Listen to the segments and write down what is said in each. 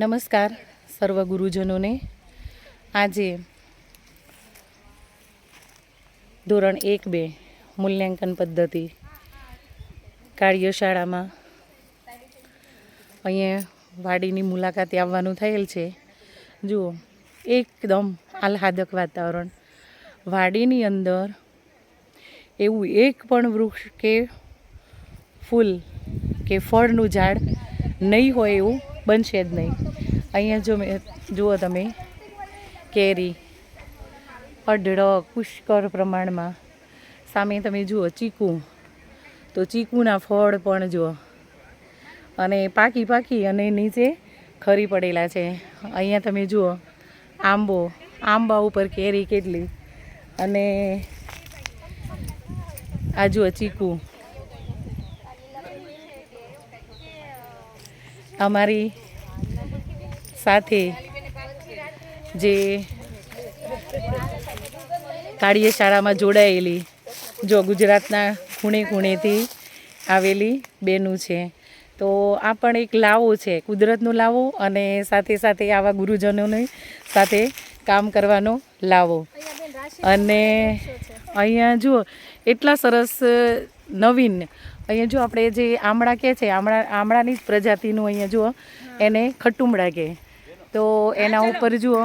નમસ્કાર સર્વ ગુરુજનોને. આજે ધોરણ એક બે મૂલ્યાંકન પદ્ધતિ કાર્યશાળામાં અહીંયા વાડીની મુલાકાતે આવવાનું થયેલ છે. જુઓ, એકદમ આહલાદક વાતાવરણ. વાડીની અંદર એવું એક પણ વૃક્ષ કે ફૂલ કે ફળનું ઝાડ નહીં હોય એવું બનશે જ નહીં. અહીંયા જો જુઓ તમે, કેરી, અઢળક, પુષ્કળ પ્રમાણમાં. સામે તમે જુઓ, ચીકુ. તો ચીકુના ફળ પણ જુઓ. અને પાકી પાકી અને નીચે ખરી પડેલા છે. અહીંયા તમે જુઓ, આંબો. આંબા ઉપર કેરી કેટલી. અને આ જુઓ, ચીકુ. અમારી સાથે જે કાર્યશાળામાં જોડાયેલી જો ગુજરાતના ખૂણે ખૂણેથી આવેલી બેનું છે. તો આ પણ એક લાવો છે, કુદરતનો લાવો અને સાથે સાથે આવા ગુરુજનોની સાથે કામ કરવાનો લાવો. અને અહીંયા જુઓ, એટલા સરસ નવીન. અહીંયા જો આપણે જે આમળા કહે છે, આમળા, આમળાની જ પ્રજાતિનું અહીંયા જુઓ, એને ખટુમડા કહે. તો એના ઉપર જુઓ.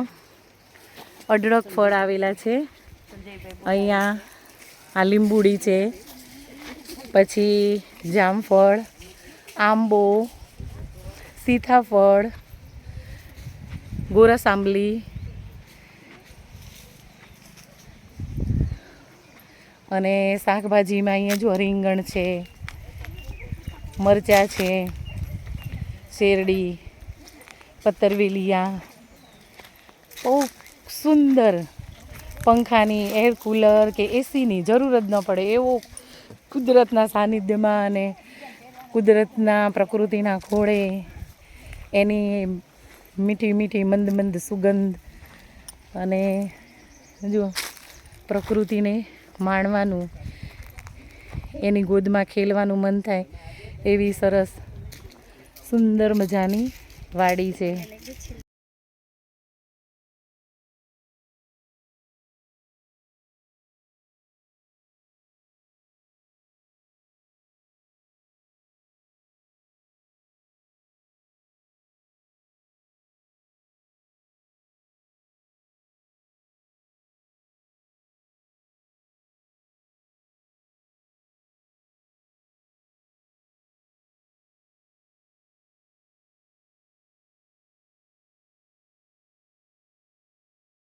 અઢળક ફળ આવેલા છે. અહીંયા આ લીંબુડી છે. પછી જામફળ આંબો સીતાફળ ગોરસ આંબલી અને શાકભાજીમાં અહીંયા જો રીંગણ છે મરચાં છે શેરડી પતરવેલિયા બહુ સુંદર પંખાની એર કુલર કે એસીની જરૂર જ ન પડે એવો કુદરતના સાનિધ્યમાં અને કુદરતના પ્રકૃતિના ખોળે એની મીઠી મીઠી મંદ મંદ સુગંધ અને જો પ્રકૃતિને માણવાનું, એની ગોદમાં ખેલવાનું મન થાય એવી સરસ, સુંદર મજાની વાડી છે.